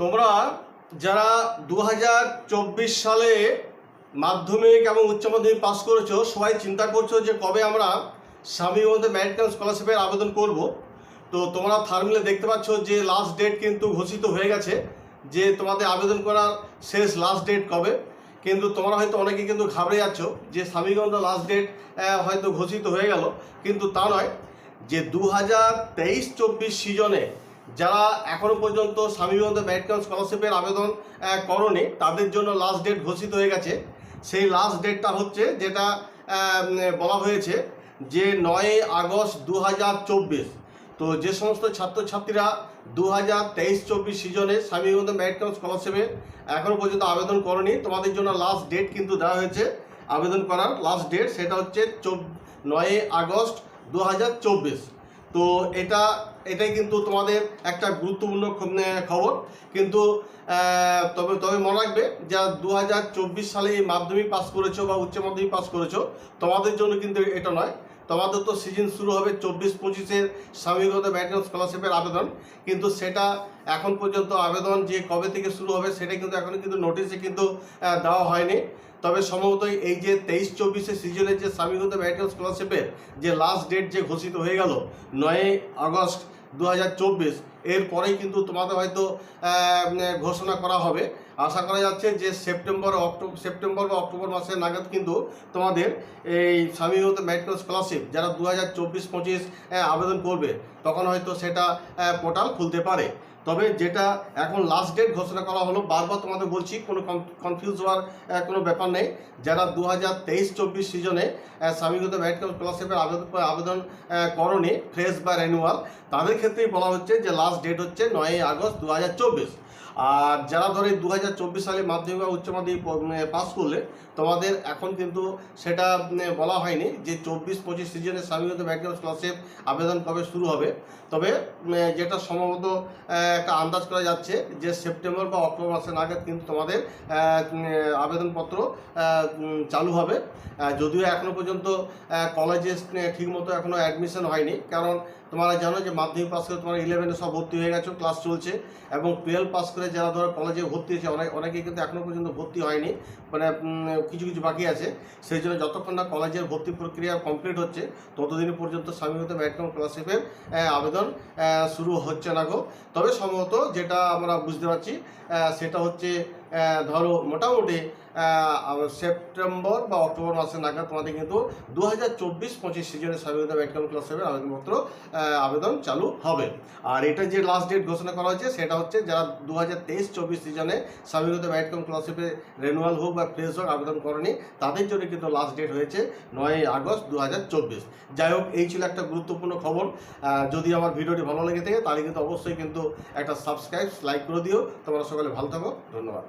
তোমরা যারা দু হাজার চব্বিশ সালে মাধ্যমিক এবং উচ্চ মাধ্যমিক পাস করেছ, সবাই চিন্তা করছ যে কবে আমরা স্বামী মধ্যে ম্যারিটাল স্কলারশিপের আবেদন করব। তো তোমরা থার্মিলে দেখতে পাচ্ছ যে লাস্ট ডেট কিন্তু ঘোষিত হয়ে গেছে, যে তোমাদের আবেদন করার শেষ লাস্ট ডেট কবে। কিন্তু তোমরা হয়তো অনেকে কিন্তু ঘাবড়ে যাচ্ছ যে স্বামীগন্ধ লাস্ট ডেট হয়তো ঘোষিত হয়ে গেল। কিন্তু তা নয়, যে দু হাজার তেইশ চব্বিশ সিজনে যারা এখনও পর্যন্ত স্বামী বিবেকানন্দ ম্যারিটাল স্কলারশিপের আবেদন করনি, তাদের জন্য লাস্ট ডেট ঘোষিত হয়ে গেছে। সেই লাস্ট ডেটটা হচ্ছে যেটা বলা হয়েছে যে নয় আগস্ট দু হাজার চব্বিশ। তো যে সমস্ত ছাত্রছাত্রীরা দু হাজার তেইশ চব্বিশ সিজনে স্বামী বিবেকানন্দ ম্যারিটাল স্কলারশিপে এখনও পর্যন্ত আবেদন করনি, তোমাদের জন্য লাস্ট ডেট কিন্তু দেওয়া হয়েছে আবেদন করার। লাস্ট ডেট সেটা হচ্ছে চব নয় আগস্ট দু হাজার চব্বিশ। তো এটা, এটাই কিন্তু তোমাদের একটা গুরুত্বপূর্ণ খবর। কিন্তু তবে তবে মনে রাখবে, যা দু হাজার চব্বিশ সালে মাধ্যমিক পাস করেছ বা উচ্চ মাধ্যমিক পাস করেছ, তোমাদের জন্য কিন্তু এটা নয়। তোমাদের তো সিজন শুরু হবে চব্বিশ পঁচিশের স্বামীগত ম্যাটেরিয়াল স্কলারশিপের আবেদন। কিন্তু সেটা এখন পর্যন্ত আবেদন যে কবে থেকে শুরু হবে সেটা কিন্তু এখনও কিন্তু নোটিশে কিন্তু দেওয়া হয়নি। তবে সম্ভবত এই যে তেইশ চব্বিশে সিজনের যে স্বামীগত ম্যারিটাল স্কলারশিপের যে লাস্ট ডেট যে ঘোষিত হয়ে গেল নয় আগস্ট দু হাজার চব্বিশ, এরপরেই কিন্তু তোমাদের হয়তো ঘোষণা করা হবে। আশা করা যাচ্ছে যে সেপ্টেম্বর অক্টোবর সেপ্টেম্বর বা অক্টোবর মাসের নাগাদ কিন্তু তোমাদের এই স্বামী স্বামীগত মেডিকেল স্কলারশিপ যারা দু হাজার চব্বিশ পঁচিশ আবেদন করবে, তখন হয়তো সেটা পোর্টাল খুলতে পারে। তবে যেটা এখন লাস্ট ডেট ঘোষণা করা হলো, বারবার তোমাদের বলছি, কোনো কনফিউজ হওয়ার কোনো ব্যাপার নেই। যারা দু হাজার তেইশ, চব্বিশ সিজনে স্বামীগত ম্যারিটাল স্কলারশিপের আবেদন আবেদন করনি ফ্রেশ বা রেনুয়াল তাদের ক্ষেত্রেই বলা হচ্ছে যে লাস্ট ডেট হচ্ছে নয়ই আগস্ট দু হাজার চব্বিশ। আর যারা ধরে দু হাজার চব্বিশ সালে মাধ্যমিক বা উচ্চ মাধ্যমিক পাস করলে, তোমাদের এখন কিন্তু সেটা বলা হয়নি যে চব্বিশ, পঁচিশ সিজনে স্বামীগত ম্যারিটাল স্কলারশিপ আবেদন কবে শুরু হবে। তবে যেটা সম্ভবত একটা আন্দাজ করা যাচ্ছে যে সেপ্টেম্বর বা অক্টোবর মাসের নাগাদ কিন্তু তোমাদের আবেদনপত্র চালু হবে। যদিও এখনও পর্যন্ত কলেজে ঠিকমতো এখনও অ্যাডমিশন হয়নি। কারণ তোমরা জানো যে মাধ্যমিক পাস করে তোমরা ইলেভেনে সব ভর্তি হয়ে গেছো ক্লাস চলছে। এবং টুয়েলভ পাস করে যারা ধরো কলেজে ভর্তি হয়েছে অনেক অনেকেই কিন্তু এখনও পর্যন্ত ভর্তি হয়নি। মানে কিছু কিছু বাকি আছে। সেই জন্য যতক্ষণ না কলেজের ভর্তি প্রক্রিয়া কমপ্লিট হচ্ছে ততদিন পর্যন্ত স্বামীগত ম্যাটকম আহ, আবেদন শুরু হচ্ছে না গো। তবে সম্ভবত যেটা আমরা বুঝতে পারছি সেটা হচ্ছে ধরো মোটামুটি সেপ্টেম্বর বা অক্টোবর মাসের নাগাদ তোমাদের কিন্তু দু হাজার চব্বিশ পঁচিশ সিজনের স্বামীগত ম্যাটকম স্কলারশিপের আবেদনপত্র আবেদন চালু হবে। আর এটা যে লাস্ট ডেট ঘোষণা করা হয়েছে, সেটা হচ্ছে যারা দু হাজার তেইশ চব্বিশ সিজনে স্বামীগত ম্যাটকম স্কলারশিপে রেনুয়াল হোক বা ফ্রেশ হোক আবেদন করেনি, তাদের জন্য কিন্তু লাস্ট ডেট হয়েছে নয় আগস্ট দু হাজার চব্বিশ। যাই হোক, এই ছিল একটা গুরুত্বপূর্ণ খবর। যদি আমার ভিডিওটি ভালো লেগে থাকে, তাহলে কিন্তু অবশ্যই কিন্তু একটা সাবস্ক্রাইব লাইক করে দিও। তোমরা সকালে ভালো থাকো, ধন্যবাদ।